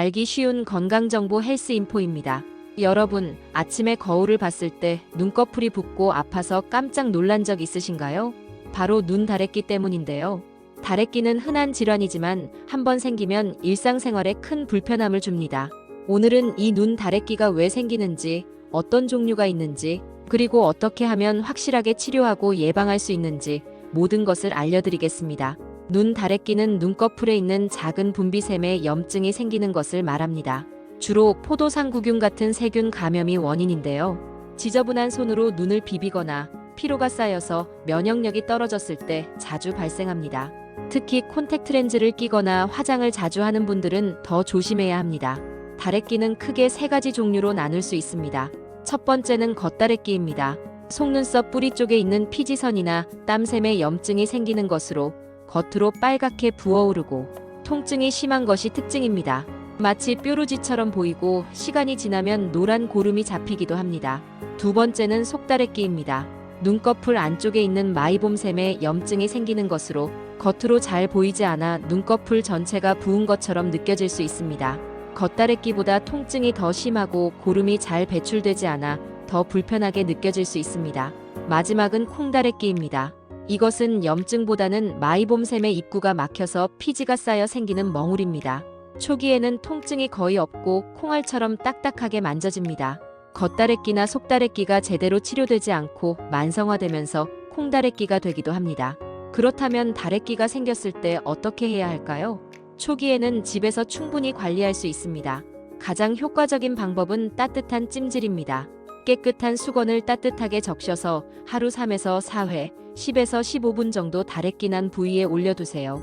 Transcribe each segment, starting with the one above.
알기 쉬운 건강정보 헬스인포입니다. 여러분, 아침에 거울을 봤을 때 눈꺼풀이 붓고 아파서 깜짝 놀란 적 있으신가요? 바로 눈 다래끼 때문인데요. 다래끼는 흔한 질환이지만 한번 생기면 일상생활에 큰 불편함을 줍니다. 오늘은 이 눈 다래끼가 왜 생기는지, 어떤 종류가 있는지, 그리고 어떻게 하면 확실하게 치료하고 예방할 수 있는지 모든 것을 알려드리겠습니다. 눈 다래끼는 눈꺼풀에 있는 작은 분비샘에 염증이 생기는 것을 말합니다. 주로 포도상구균 같은 세균 감염이 원인인데요. 지저분한 손으로 눈을 비비거나 피로가 쌓여서 면역력이 떨어졌을 때 자주 발생합니다. 특히 콘택트 렌즈를 끼거나 화장을 자주 하는 분들은 더 조심해야 합니다. 다래끼는 크게 세 가지 종류로 나눌 수 있습니다. 첫 번째는 겉다래끼입니다. 속눈썹 뿌리 쪽에 있는 피지선이나 땀샘에 염증이 생기는 것으로 겉으로 빨갛게 부어오르고 통증이 심한 것이 특징입니다. 마치 뾰루지처럼 보이고 시간이 지나면 노란 고름이 잡히기도 합니다. 두 번째는 속다래끼입니다. 눈꺼풀 안쪽에 있는 마이봄샘에 염증이 생기는 것으로 겉으로 잘 보이지 않아 눈꺼풀 전체가 부은 것처럼 느껴질 수 있습니다. 겉다래끼보다 통증이 더 심하고 고름이 잘 배출되지 않아 더 불편하게 느껴질 수 있습니다. 마지막은 콩다래끼입니다. 이것은 염증보다는 마이봄샘의 입구가 막혀서 피지가 쌓여 생기는 멍울입니다. 초기에는 통증이 거의 없고 콩알처럼 딱딱하게 만져집니다. 겉다래끼나 속다래끼가 제대로 치료되지 않고 만성화되면서 콩다래끼가 되기도 합니다. 그렇다면 다래끼가 생겼을 때 어떻게 해야 할까요? 초기에는 집에서 충분히 관리할 수 있습니다. 가장 효과적인 방법은 따뜻한 찜질입니다. 깨끗한 수건을 따뜻하게 적셔서 하루 3에서 4회, 10에서 15분 정도 다래끼 난 부위에 올려두세요.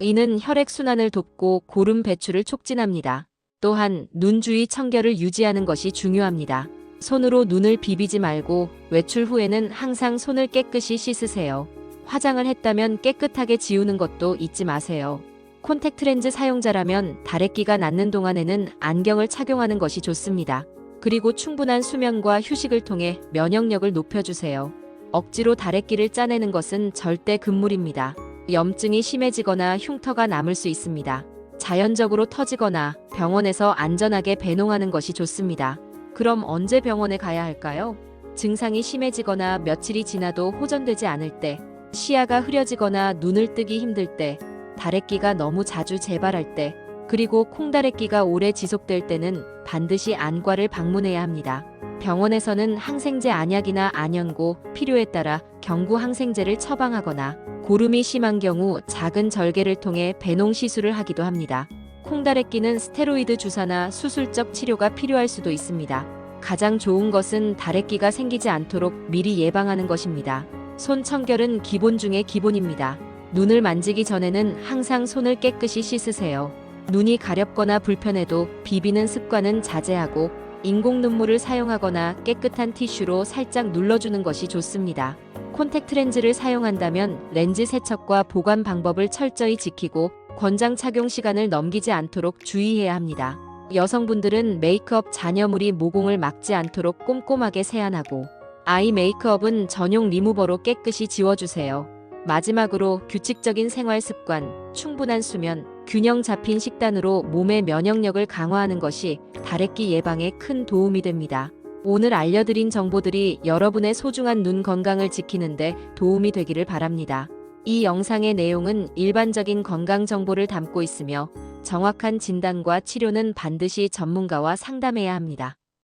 이는 혈액순환을 돕고 고름 배출을 촉진합니다. 또한 눈 주위 청결을 유지하는 것이 중요합니다. 손으로 눈을 비비지 말고 외출 후에는 항상 손을 깨끗이 씻으세요. 화장을 했다면 깨끗하게 지우는 것도 잊지 마세요. 콘택트 렌즈 사용자라면 다래끼가 낫는 동안에는 안경을 착용하는 것이 좋습니다. 그리고 충분한 수면과 휴식을 통해 면역력을 높여주세요. 억지로 다래끼를 짜내는 것은 절대 금물입니다. 염증이 심해지거나 흉터가 남을 수 있습니다. 자연적으로 터지거나 병원에서 안전하게 배농하는 것이 좋습니다. 그럼 언제 병원에 가야 할까요? 증상이 심해지거나 며칠이 지나도 호전되지 않을 때, 시야가 흐려지거나 눈을 뜨기 힘들 때, 다래끼가 너무 자주 재발할 때, 그리고 콩다래끼가 오래 지속될 때는 반드시 안과를 방문해야 합니다. 병원에서는 항생제 안약이나 안연고, 필요에 따라 경구 항생제를 처방하거나 고름이 심한 경우 작은 절개를 통해 배농 시술을 하기도 합니다. 콩다래끼는 스테로이드 주사나 수술적 치료가 필요할 수도 있습니다. 가장 좋은 것은 다래끼가 생기지 않도록 미리 예방하는 것입니다. 손 청결은 기본 중의 기본입니다. 눈을 만지기 전에는 항상 손을 깨끗이 씻으세요. 눈이 가렵거나 불편해도 비비는 습관은 자제하고 인공 눈물을 사용하거나 깨끗한 티슈로 살짝 눌러주는 것이 좋습니다. 콘택트 렌즈를 사용한다면 렌즈 세척과 보관 방법을 철저히 지키고 권장 착용 시간을 넘기지 않도록 주의해야 합니다. 여성분들은 메이크업 잔여물이 모공을 막지 않도록 꼼꼼하게 세안하고 아이 메이크업은 전용 리무버로 깨끗이 지워주세요. 마지막으로 규칙적인 생활 습관, 충분한 수면, 균형 잡힌 식단으로 몸의 면역력을 강화하는 것이 다래끼 예방에 큰 도움이 됩니다. 오늘 알려드린 정보들이 여러분의 소중한 눈 건강을 지키는데 도움이 되기를 바랍니다. 이 영상의 내용은 일반적인 건강 정보를 담고 있으며 정확한 진단과 치료는 반드시 전문가와 상담해야 합니다.